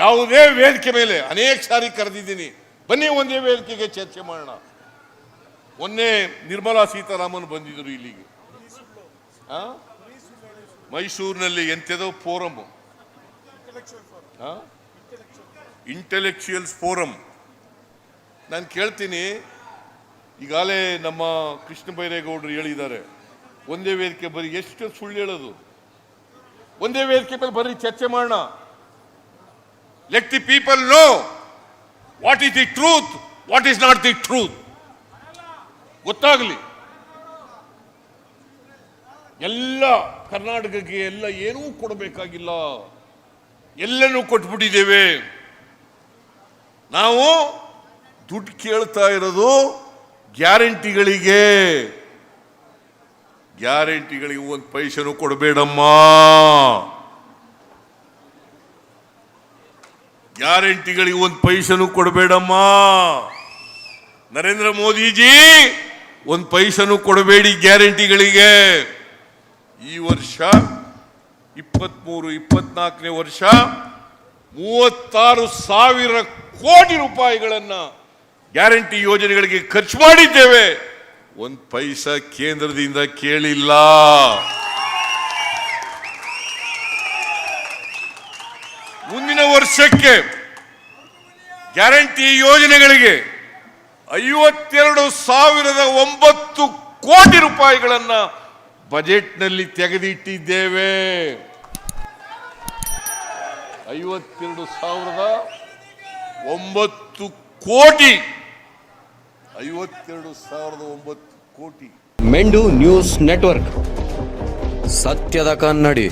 ಯಾವುದೇ ವೇದಿಕೆ ಮೇಲೆ ಅನೇಕ ಸಾರಿ ಕರೆದಿದ್ದೀನಿ. ಬನ್ನಿ ಒಂದೇ ವೇದಿಕೆಗೆ ಚರ್ಚೆ ಮಾಡೋಣ. ಮೊನ್ನೆ ನಿರ್ಮಲಾ ಸೀತಾರಾಮನ್ ಬಂದಿದ್ರು ಇಲ್ಲಿಗೆ? ಮೈಸೂರಿನಲ್ಲಿ ಎಂತೆದೋ ಫೋರಮ್ ಇಂಟೆಲೆಕ್ಚುಯಲ್ಸ್ ಫೋರಮ್ ನಾನು ಕೇಳ್ತೀನಿ, ಈಗಾಗಲೇ ನಮ್ಮ ಕೃಷ್ಣ ಬೈರೇಗೌಡರು ಹೇಳಿದ್ದಾರೆ, ಒಂದೇ ವೇದಿಕೆ ಬರೀ ಎಷ್ಟು ಸುಳ್ಳು ಹೇಳೋದು? ಒಂದೇ ವೇದಿಕೆ ಮೇಲೆ ಬರೀ ಚರ್ಚೆ ಮಾಡೋಣ. Let the people know what is the truth what is not the truth ಗೊತ್ತಾಗಲಿ. ಎಲ್ಲ ಕರ್ನಾಟಕಕ್ಕೆ ಎಲ್ಲ ಏನೂ ಕೊಡಬೇಕಾಗಿಲ್ಲ. ಎಲ್ಲನೂ ಕೊಟ್ಬಿಟ್ಟಿದ್ದೇವೆ. ನಾವು ದುಡ್ಡು ಕೇಳ್ತಾ ಇರೋದು ಗ್ಯಾರಂಟಿಗಳಿಗೆ. ಗ್ಯಾರಂಟಿಗಳಿಗೆ ಒಂದು ಪೈಸೆನೂ ಕೊಡಬೇಡಮ್ಮ. ಗ್ಯಾರಂಟಿಗಳಿಗೆ ಒಂದು ಪೈಸನು ಕೊಡಬೇಡಮ್ಮ. ನರೇಂದ್ರ ಮೋದಿಜಿ, ಒಂದು ಪೈಸನು ಕೊಡಬೇಡಿ ಗ್ಯಾರಂಟಿಗಳಿಗೆ. ಈ ವರ್ಷ, ಇಪ್ಪತ್ಮೂರು, ಇಪ್ಪತ್ನಾಲ್ಕನೇ ವರ್ಷ, ಮೂವತ್ತಾರು ಸಾವಿರ ಕೋಟಿ ರೂಪಾಯಿಗಳನ್ನು ಗ್ಯಾರಂಟಿ ಯೋಜನೆಗಳಿಗೆ ಖರ್ಚು ಮಾಡಿದ್ದೇವೆ. ಒಂದು ಪೈಸಾ ಕೇಂದ್ರದಿಂದ ಕೇಳಿಲ್ಲ. ಮುಂದಿನ ವರ್ಷಕ್ಕೆ ಗ್ಯಾರಂಟಿ ಯೋಜನೆಗಳಿಗೆ ಐವತ್ತೆರಡು ಸಾವಿರದ ಒಂಬತ್ತು ಕೋಟಿ ರೂಪಾಯಿಗಳನ್ನ ಬಜೆಟ್ನಲ್ಲಿ ತೆಗೆದಿಟ್ಟಿದ್ದೇವೆ. ಐವತ್ತೆರಡು ಸಾವಿರದ ಒಂಬತ್ತು ಕೋಟಿ. ಐವತ್ತೆರಡು ಸಾವಿರದ ಒಂಬತ್ತು ಕೋಟಿ. ಮೆಂಡು ನ್ಯೂಸ್ ನೆಟ್ವರ್ಕ್. ಸತ್ಯದ ಕನ್ನಡಿ.